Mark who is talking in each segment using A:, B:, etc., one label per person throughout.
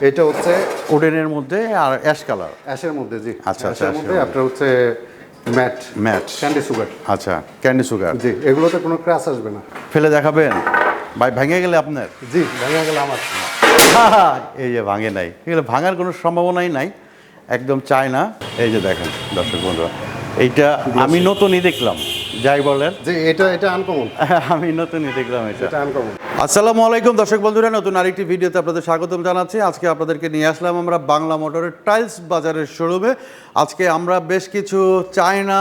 A: এটা হচ্ছে
B: ওডেনের মধ্যে আর অ্যাশ কালার।
A: অ্যাশের মধ্যে জি।
B: আচ্ছা, আচ্ছা,
A: অ্যাশের মধ্যে আপনার হচ্ছে ম্যাট।
B: ম্যাট।
A: Candy sugar.
B: আচ্ছা ক্যান্ডি সুগার।
A: জি এগুলোতে কোনো ক্রাশ আসবে না।
B: ফেলে দেখাবেন। ভাই ভেঙে গেলে আপনার?
A: জি ভেঙে গেলে আমার।
B: এই যে ভাঙে নাই। এগুলো ভাঙার কোনো সম্ভাবনাই নাই। একদম চায় না। এই যে দেখেন দর্শক বন্ধুরা এইটা আমি নতুনই দেখলাম। যাই বলেন।
A: যে এটা এটা আনকমন
B: আমি নতুনই দেখলাম এটা।
A: আনকমন
B: আসসালামু আলাইকুম, দর্শক বন্ধুরা, নতুন আরেকটি ভিডিওতে আপনাদের স্বাগতম জানাচ্ছি। আজকে আপনাদেরকে নিয়ে আসলাম আমরা বাংলা মোটরের টাইলস বাজারের শোরুমে। আজকে আমরা বেশ কিছু চায়না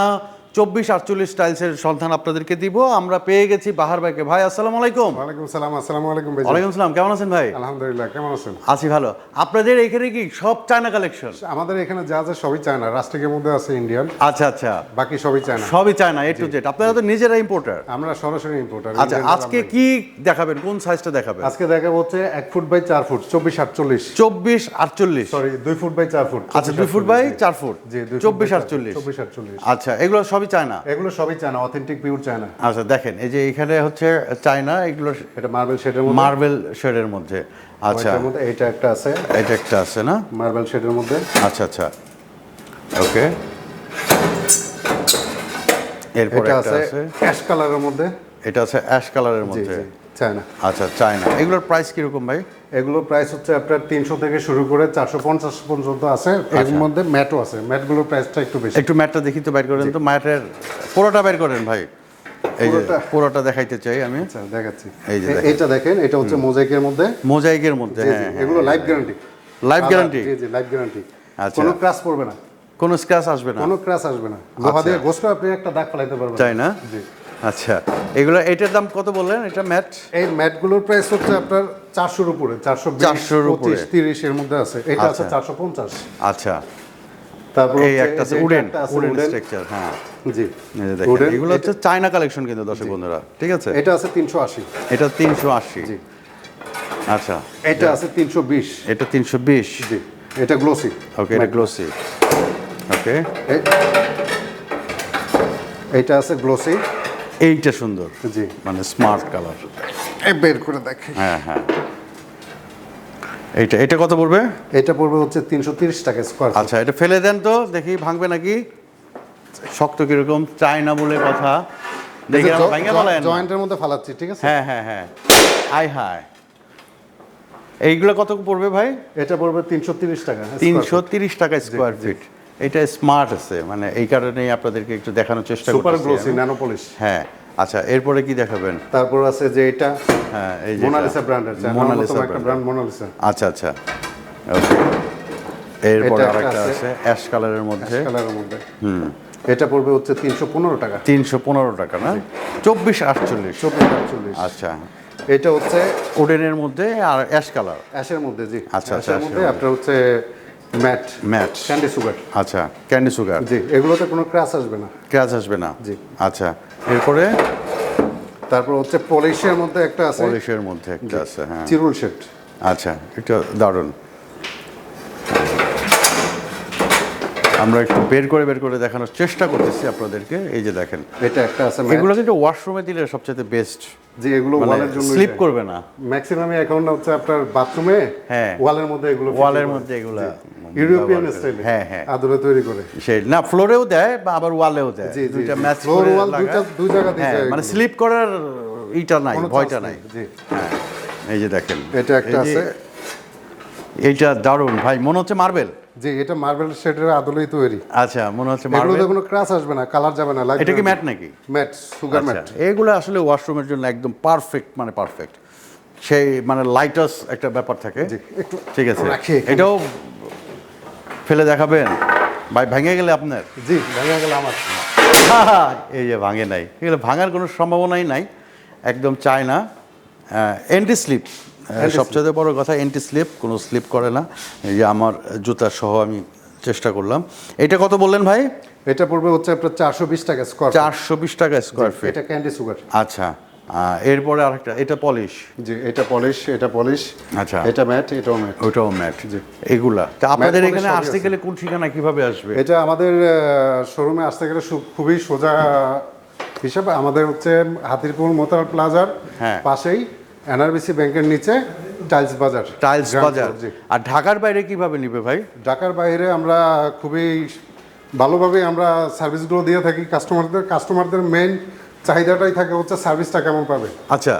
B: চব্বিশ আটচল্লিশ টাইলসের সন্ধান আপনাদেরকে দিব। আমরা পেয়ে গেছি বাহার ভাইকে। ভাই আসসালামু আলাইকুম।
A: ওয়ালাইকুম সালাম আসসালামু আলাইকুম ভাই
B: ওয়ালাইকুম সালাম কেমন আছেন ভাই?
A: আলহামদুলিল্লাহ কেমন আছেন?
B: আছি ভালো। আপনাদের এখানে কি সব চায়না কালেকশন
A: আমাদের এখানে যা যা সবই চায়না রাষ্ট্রিকের মধ্যে আছে ইন্ডিয়ান
B: আচ্ছা আচ্ছা।
A: বাকি সবই চায়না।
B: সবই চায়না এ টু জেড আপনারা তো নিজেরা ইম্পোর্টার
A: আমরা সরাসরি ইম্পোর্টার
B: আচ্ছা আজকে কি দেখাবেন? কোন সাইজটা দেখাবেন?
A: আজকে দেখা হচ্ছে এক ফুট বাই চার ফুট চব্বিশ আটচল্লিশ।
B: চব্বিশ আটচল্লিশ।
A: সরি দুই ফুট বাই চার ফুট
B: আচ্ছা দুই ফুট বাই চার ফুট
A: জি
B: চব্বিশ আটচল্লিশ।
A: চব্বিশ আটচল্লিশ।
B: আচ্ছা এগুলো সবই চায়না?
A: এগুলো সবই চায়না অথেন্টিক পিওর চায়না।
B: আচ্ছা দেখেন এই যে এখানে হচ্ছে চায়না এগুলো
A: এটা মার্বেল শেডের মধ্যে?
B: মার্বেল শেডের মধ্যে। আচ্ছা।
A: এটা একটা আছে।
B: এটা একটা আছে না?
A: মার্বেল শেডের মধ্যে।
B: আচ্ছা আচ্ছা। ওকে। এরপর একটা
A: আছে অ্যাশ কালারের মধ্যে।
B: এটা আছে অ্যাশ কালারের মধ্যে।
A: চায়না।
B: আচ্ছা চায়না। এগুলোর প্রাইস কীরকম ভাই?
A: এগুলো প্রাইস হচ্ছে আপনার তিনশো থেকে শুরু করে চারশো পঞ্চাশ পর্যন্ত আছে। এর
B: আচ্ছা।
A: মধ্যে ম্যাটও আছে। ম্যাটগুলোর প্রাইসটা একটু বেশি।
B: একটু ম্যাটটা দেখি তো বাইর করেন তো। ম্যাটের পুরোটা বের করেন ভাই। এই যে
A: পুরোটা?
B: দেখাইতে চাই আমি।
A: আচ্ছা দেখাচ্ছি।
B: এই যে
A: এটা দেখেন এটা হচ্ছে মোজাইকের মধ্যে।
B: মোজাইকের মধ্যে
A: জি,
B: হ্যাঁ
A: এগুলো লাইফ গ্যারান্টি
B: লাইফ গ্যারান্টি
A: জি জি লাইফ গ্যারান্টি
B: আচ্ছা।
A: কোনো ক্রাশ পড়বে না।
B: কোনো স্ক্র্যাচ আসবে না?
A: কোনো ক্রাশ আসবে না। লোহা
B: আচ্ছা।
A: দিয়ে ঘষলে আপনি একটা দাগ ফেলাইতে পারবেন।
B: তাই না
A: জি।
B: আচ্ছা এগুলো এটার দাম কত বললেন? এটা ম্যাট?
A: এই ম্যাটগুলোর প্রাইস হচ্ছে আপনার চারশোর উপরে চারশো
B: 400 র উপরে।
A: তিরিশ এর মধ্যে আছে। এটা আছে
B: আচ্ছা।
A: চারশো পঞ্চাশ।
B: আচ্ছা।
A: তারপর
B: এই একটা আছে উডেন উডেন স্ট্রাকচার হ্যাঁ।
A: জি।
B: এগুলো হচ্ছে চায়না কালেকশন কিন্তু দর্শক বন্ধুরা ঠিক আছে?
A: এটা আছে তিনশো আশি।
B: এটা তিনশো আশি।
A: জি।
B: আচ্ছা।
A: এটা আছে তিনশো বিশ।
B: এটা তিনশো বিশ।
A: জি। এটা গ্লোসি
B: ওকে এটা গ্লোসি ওকে
A: এটা আছে গ্লোসি
B: এইটা সুন্দর।
A: জি।
B: মানে স্মার্ট কালার
A: বের করে দেখে।
B: হ্যাঁ হ্যাঁ। এইটা এটা কত পড়বে?
A: এটা পড়বে হচ্ছে তিনশো তিরিশ টাকা স্কোয়ার
B: আচ্ছা এটা ফেলে দেন তো দেখি ভাঙবে নাকি? শক্ত কীরকম চায় না বলে কথা। দেখি ভাঙে বলেন।
A: জয়েন্টের মধ্যে ফালাচ্ছি ঠিক আছে?
B: হ্যাঁ হ্যাঁ হ্যাঁ। আই হায় এইগুলো কত পড়বে ভাই?
A: এটা পড়বে তিনশো তিরিশ টাকা
B: তিনশো। তিরিশ টাকা স্কোয়ার ফিট এটা স্মার্ট আছে মানে এই কারণেই আপনাদেরকে একটু দেখানোর চেষ্টা
A: সুপার গ্লোসি ন্যানো পলিশ
B: হ্যাঁ আচ্ছা এরপরে কি দেখাবেন?
A: তারপর আছে যে এটা
B: হ্যাঁ এই যে
A: মোনালিসা ব্র্যান্ডের
B: মোনালিসা
A: একটা ব্র্যান্ড মোনালিসা
B: আচ্ছা আচ্ছা ওকে এরপরে আরেকটা
A: আছে।
B: অ্যাশ কালারের মধ্যে।
A: কালারের মধ্যে। হুম। এটা পড়বে হচ্ছে তিনশো পনেরো টাকা।
B: তিনশো পনেরো টাকা না? চব্বিশ আটচল্লিশ।
A: চব্বিশ আটচল্লিশ।
B: আচ্ছা।
A: এটা হচ্ছে
B: ওডেনের মধ্যে আর অ্যাশ কালার
A: অ্যাশের মধ্যে জি।
B: আচ্ছা, আচ্ছা,
A: মধ্যে। আপনার হচ্ছে ম্যাট
B: ম্যাট
A: ক্যান্ডি সুগার
B: আচ্ছা ক্যান্ডি সুগার
A: জি এগুলোতে কোনো ক্র্যাশ আসবে না।
B: ক্র্যাশ আসবে না?
A: জি।
B: আচ্ছা এরপরে?
A: তারপর হচ্ছে পলিশের মধ্যে একটা আছে।
B: পলিশের মধ্যে একটা আছে হ্যাঁ।
A: চিরুল শেড
B: আচ্ছা এটা দারুণ। আমরা একটু বের করে বের করে দেখানোর চেষ্টা করতেছি আপনাদেরকে। এই যে দেখেন
A: এটা একটা আছে
B: এগুলো কিন্তু ওয়াশরুমে দিলে সবচেয়ে বেস্ট।
A: যে এগুলো
B: মানে
A: ওয়ালের জন্য
B: স্লিপ করবে না।
A: ম্যাক্সিমাম এখন হচ্ছে আপনার বাথরুমে
B: হ্যাঁ।
A: ওয়ালের মধ্যে এগুলো
B: ওয়ালের মধ্যে এগুলো
A: ইউরোপিয়ান স্টাইলে
B: হ্যাঁ হ্যাঁ।
A: আদরে তৈরি করে।
B: সেই না ফ্লোরেও দেয় বা আবার ওয়ালেও দেয়। দুইটা ম্যাচ করে
A: wall দুইটা-। দুই জায়গাতেই
B: হ্যাঁ
A: যায়
B: মানে স্লিপ করার ইটা নাই ভয়টা নাই।
A: জি।
B: হ্যাঁ এই যে দেখেন।
A: এটা একটা আছে।
B: এইটা দারুণ। ভাই মনে হচ্ছে মার্বেল।
A: যে এটা মার্বেল শেডের আদলেই তৈরি।
B: আচ্ছা মনে হচ্ছে মার্বেল
A: কোনো ক্রাশ আসবে না কালার যাবে না
B: এটা কি ম্যাট নাকি?
A: ম্যাট সুগার ম্যাট
B: এগুলো আসলে ওয়াশরুমের জন্য একদম পারফেক্ট মানে পারফেক্ট সেই মানে লাইটাস একটা ব্যাপার থাকে।
A: একটু
B: ঠিক আছে। এটাও ফেলে দেখাবেন। ভাই ভেঙে গেলে আপনার?
A: জি ভেঙে গেলে আমার।
B: এই যে ভাঙে নাই। এগুলো ভাঙার কোনো সম্ভাবনাই নাই। একদম চায় না এন্টি স্লিপ সবচেয়ে বড় কথা এন্টি স্লিপ কোনো স্লিপ করে না। এই যে আমার জুতা সহ আমি চেষ্টা করলাম। এটা কত বললেন ভাই?
A: এটা পড়বে হচ্ছে আপনার চারশো বিশ টাকা স্কোয়ার
B: চারশো বিশ টাকা স্কোয়ার ফিট
A: এটা ক্যান্ডি সুগার
B: আচ্ছা এরপরে আরেকটা এটা পলিশ
A: জি এটা পলিশ এটা পলিশ
B: আচ্ছা।
A: এটা ম্যাট এটাও ম্যাট
B: ওটাও ম্যাট জি। এগুলা। তা আপনাদের এখানে আসতে গেলে কোন ঠিকানা কীভাবে আসবে?
A: এটা আমাদের শোরুমে আসতে গেলে খুবই সোজা হিসাবে আমাদের হচ্ছে হাতিরপুর মোতার প্লাজার
B: হ্যাঁ।
A: পাশেই। এনআরবিসি ব্যাংকের নিচে টাইলস বাজার
B: টাইলস বাজার। আর ঢাকার বাইরে কীভাবে নিবে ভাই?
A: ঢাকার বাইরে আমরা খুবই ভালোভাবে আমরা সার্ভিসগুলো দিয়ে থাকি। কাস্টমারদের কাস্টমারদের মেইন চাহিদাটাই থাকে হচ্ছে সার্ভিসটা কেমন পাবে।
B: আচ্ছা।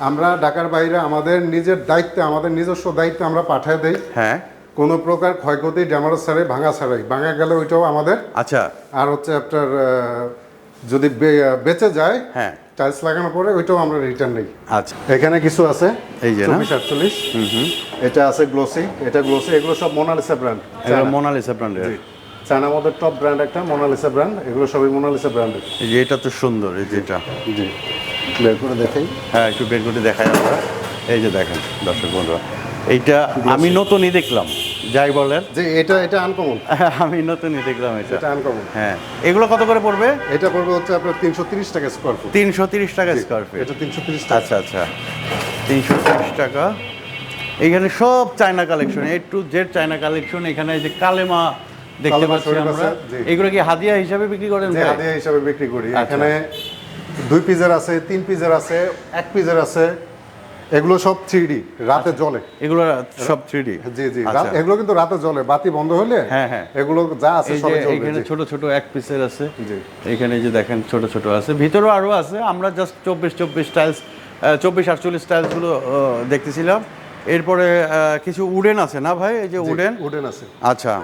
A: আমরা ঢাকার বাইরে আমাদের নিজের দায়িত্বে আমাদের নিজস্ব দায়িত্বে আমরা পাঠিয়ে দেই।
B: হ্যাঁ।
A: কোনো প্রকার ক্ষয়ক্ষতি ড্যামারেজ ছাড়াই ভাঙা ছাড়াই। ভাঙা গেলে ওইটাও আমাদের।
B: আচ্ছা।
A: আর হচ্ছে আপনার যদি বেঁচে যায়
B: হ্যাঁ।
A: টাইলস লাগানোর পরে ওইটাও আমরা রিটার্ন নেই।
B: আচ্ছা।
A: এখানে কিছু আছে
B: এই যে?
A: চব্বিশ আটচল্লিশ। এটা আছে গ্লোসি এটা গ্লোসি এগুলো সব মোনালিসা ব্র্যান্ড
B: এগুলো মোনালিসা ব্র্যান্ডের
A: চায়না মধ্যে টপ ব্র্যান্ড একটা মোনালিসা ব্র্যান্ড এগুলো সবই মোনালিসা ব্র্যান্ডের
B: এই যে এটা তো সুন্দর এই যে এটা
A: জি। বের করে দেখাই।
B: হ্যাঁ একটু বের করে দেখাই আমরা। এই যে দেখেন দর্শক বন্ধুরা এইটা আমি নতুনই দেখলাম। যাই বলেন।
A: যে এটা এটা আনকমন
B: আমি নতুনই দেখলাম এটা।
A: এটা আনকমন
B: হ্যাঁ। এগুলো কত করে পড়বে?
A: এটা পড়বে হচ্ছে আপনার তিনশো তিরিশ টাকা স্কোয়ার ফুট
B: তিনশো তিরিশ টাকা স্কোয়ার ফিট
A: এটা তিনশো তিরিশ টাকা।
B: আচ্ছা আচ্ছা। তিনশো তিরিশ টাকা। এখানে সব China collection A to Z China collection এখানে এই যে কালেমা দেখতে পাচ্ছি আমরা। এগুলো কি হাদিয়া হিসাবে বিক্রি করেন?
A: হাদিয়া হিসাবে বিক্রি করি।
B: আচ্ছা।
A: এখানে দুই পিজের আছে তিন পিজের আছে এক পিজের আছে। এগুলো সব থ্রি রাতে জ্বলে।
B: এগুলো সব থ্রিডি?
A: জি জি।
B: আচ্ছা।
A: এগুলো কিন্তু রাতে জ্বলে। বাতি বন্ধ হলে
B: হ্যাঁ, হ্যাঁ।
A: এগুলো যা আছে
B: যে এখানে ছোট ছোট এক পিসের আছে।
A: জি।
B: এখানে যে দেখেন ছোট ছোট আছে। ভিতরেও আরও আছে। আমরা জাস্ট চব্বিশ চব্বিশ টাইলস চব্বিশ আটচল্লিশ টাইলসগুলো দেখতেছিলাম। এরপরে কিছু উডেন আছে না ভাই? এই যে উডেন?
A: উডেন আছে।
B: আচ্ছা।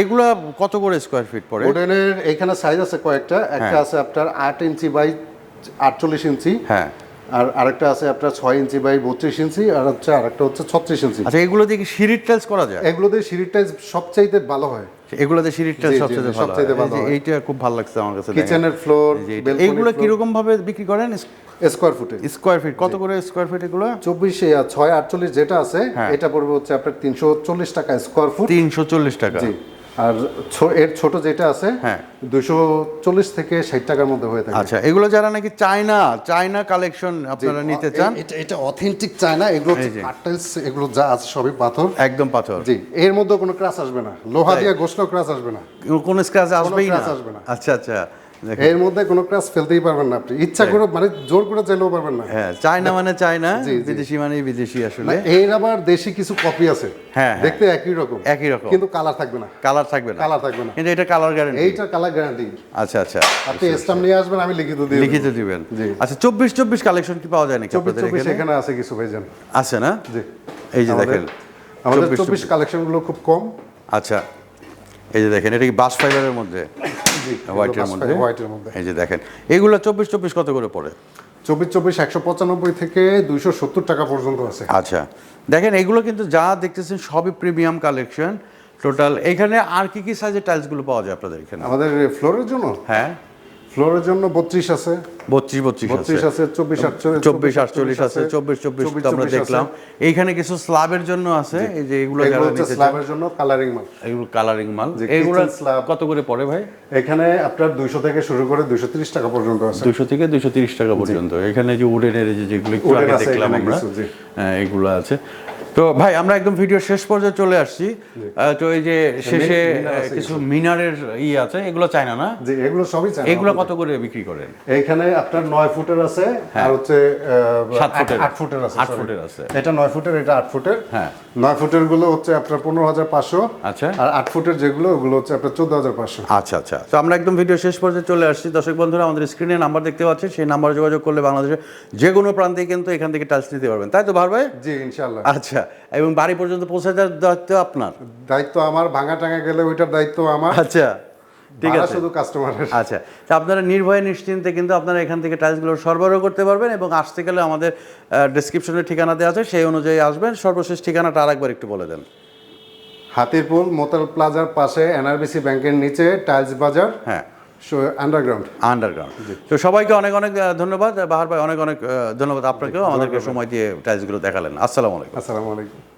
B: এগুলা কত করে স্কোয়ার ফিট পড়ে?
A: উডেনের এখানে সাইজ আছে কয়েকটা। একটা
B: হ্যাঁ।
A: আছে আপনার আট ইঞ্চি বাই আটচল্লিশ ইঞ্চি।
B: হ্যাঁ।
A: আর আরেকটা আছে আপনার ছয় ইঞ্চি বাই বত্রিশ ইঞ্চি আর হচ্ছে আরেকটা হচ্ছে ছত্রিশ ইঞ্চি।
B: আচ্ছা এগুলো দিয়ে কি সিঁড়ির টাইলস করা যায়?
A: এগুলো দিয়ে সিঁড়ির টাইজ সবচাইতে ভালো হয়।
B: এগুলোতে সিঁড়ির টাইলস
A: জি,
B: সবচেয়ে ভালো। এইটা খুব ভালো লাগছে আমার কাছে।
A: কিচেনের ফ্লোর।
B: এইগুলো কীরকম ভাবে বিক্রি করেন?
A: স্কোয়ার ফুটে
B: স্কোয়ার ফিট কত করে স্কোয়ার ফিট এগুলো?
A: চব্বিশ ছয় আটচল্লিশ যেটা আছে
B: হ্যাঁ।
A: এটা পড়বে হচ্ছে আপনার তিনশো চল্লিশ টাকা স্কোয়ার ফুট
B: তিনশো চল্লিশ টাকা।
A: আর এর ছোট যেটা আছে
B: হ্যাঁ।
A: দুশো চল্লিশ থেকে ষাট টাকার মধ্যে হয়ে থাকে।
B: আচ্ছা এগুলো যারা নাকি চায়না চায়না কালেকশন আপনারা নিতে চান?
A: এটা এটা অথেন্টিক চায়না এগুলো এগুলো যা আছে সবই পাথর।
B: একদম পাথর।
A: জি এর মধ্যে কোনো ক্রাস আসবে না। লোহা দিয়ে গোসলো ক্রাস আসবে না।
B: কোন স্ক্র্যাচ আসবেই না।
A: আসবে না।
B: আচ্ছা আচ্ছা।
A: এর মধ্যে কোনো ক্রাশ ফেলতেই পারবেন না আপনি। ইচ্ছা করে মানে জোর করে চাইলেও পারবেন না।
B: হ্যাঁ চায়না মানে চায়না
A: জি, জি।
B: বিদেশি মানে বিদেশি আসলে।
A: এর আবার দেশি কিছু কপি আছে।
B: হ্যাঁ, হ্যাঁ।
A: দেখতে একই রকম।
B: একই রকম।
A: কিন্তু কালার থাকবে না।
B: কালার থাকবে না।
A: কালার থাকবে না।
B: কিন্তু এটা কালার গ্যারান্টি
A: এইটা কালার গ্যারান্টি
B: আচ্ছা আচ্ছা।
A: আপনি স্টাম্প নিয়ে আসবেন আমি লিখিত দেব।
B: লিখিত দিবেন।
A: জি।
B: আচ্ছা চব্বিশ চব্বিশ কালেকশন কি পাওয়া যায় নাকি আপনাদের এখানে?
A: এখানে আছে কিছু ভাইজান।
B: আছে না?
A: জি।
B: এই যে দেখেন
A: আমাদের
B: 24
A: চব্বিশ কালেকশনগুলো খুব কম।
B: আচ্ছা এই যে দেখেন এটা কি বাস ফাইবারের মধ্যে? হোয়াইটের মধ্যে?
A: হোয়াইটের মধ্যে।
B: এই যে দেখেন এগুলো চব্বিশ চব্বিশ কত করে পড়ে?
A: চব্বিশ চব্বিশ একশো পঁচানব্বই থেকে দুইশো সত্তর টাকা পর্যন্ত আছে।
B: আচ্ছা দেখেন এগুলো কিন্তু যা দেখতেছেন সবই প্রিমিয়াম কালেকশন টোটাল এখানে আর কি কি সাইজের টাইলসগুলো পাওয়া যায় আপনাদের এখানে?
A: আমাদের ফ্লোরের জন্য?
B: হ্যাঁ।
A: ফ্লোরের জন্য বত্রিশ আছে।
B: বত্রিশ বত্রিশ
A: বত্রিশ
B: আছে
A: চব্বিশ আটচল্লিশ
B: চব্বিশ আটচল্লিশ আছে চব্বিশ চব্বিশ তো আমরা দেখলাম। এইখানে কিছু স্ল্যাবের জন্য আছে এই যে এগুলো
A: স্ল্যাবের জন্য কালারিং মাল।
B: এগুলো কালারিং মাল। এগুলো
A: slab।
B: কত করে পড়ে ভাই?
A: এখানে আপনার দুইশো থেকে শুরু করে দুইশো তিরিশ টাকা পর্যন্ত আছে।
B: দুশো থেকে দুশো তিরিশ টাকা পর্যন্ত। এখানে যে উডেনের যে যেগুলো দেখলাম আমরা হ্যাঁ, এগুলো আছে। তো ভাই আমরা একদম ভিডিও শেষ পর্যায়ে চলে আসছি। তো এই যে শেষে কিছু। মিনারের ই আছে এগুলো চায়না না?
A: যে এগুলো সবই চায়
B: এগুলো কত করে বিক্রি করেন?
A: এখানে আপনার নয় ফুটের আছে আর হচ্ছে আহ,
B: হ্যাঁ। সাত
A: আট-
B: ফুটের।
A: আট ফুটের আছে
B: আট
A: sorry।
B: ফুটের আছে।
A: এটা নয় ফুটের এটা আট ফুটের।
B: হ্যাঁ।
A: নয় ফুটেরগুলো হচ্ছে আপনার পনেরো হাজার পাঁচশো।
B: আচ্ছা।
A: আর আট ফুটের যেগুলো ওগুলো হচ্ছে আপনার চোদ্দ হাজার পাঁচশো।
B: আচ্ছা আচ্ছা। তো আমরা একদম ভিডিও শেষ পর্যায়ে চলে আসছি। দর্শক বন্ধুরা আমাদের স্ক্রিনে নাম্বার দেখতে পাচ্ছেন সেই নাম্বারে যোগাযোগ করলে বাংলাদেশের যে কোনো প্রান্তে কিন্তু এখান থেকে টাচ নিতে পারবেন। তাই তো ভাই
A: জি ইনশাল্লাহ
B: আচ্ছা এবং বাড়ি পর্যন্ত পৌঁছে দেওয়ার দায়িত্ব আপনার?
A: দায়িত্ব আমার ভাঙা টাঙা গেলে ওইটার দায়িত্ব আমার।
B: আচ্ছা ঠিক আছে।
A: শুধু কাস্টমারের
B: আচ্ছা তা আপনারা নির্ভয়ে নিশ্চিন্তে কিন্তু আপনারা এখান থেকে টাইলসগুলো সরবরাহ করতে পারবেন এবং আসতে গেলে আমাদের ডিসক্রিপশনে ঠিকানা দেওয়া আছে সেই অনুযায়ী আসবেন। সর্বশেষ ঠিকানাটা আরেকবার একটু বলে দেন।
A: হাতিরপুল মোতাল প্লাজার পাশে এনআরবিসি ব্যাংকের নিচে টাইলস বাজার।
B: হ্যাঁ।
A: আন্ডারগ্রাউন্ড
B: আন্ডারগ্রাউন্ড তো সবাইকে অনেক অনেক ধন্যবাদ। বাহার ভাই অনেক অনেক ধন্যবাদ আপনাকেও। আমাদেরকে সময় দিয়ে টাইলসগুলো দেখালেন। আসসালামু আলাইকুম।
A: আসসালামু আলাইকুম।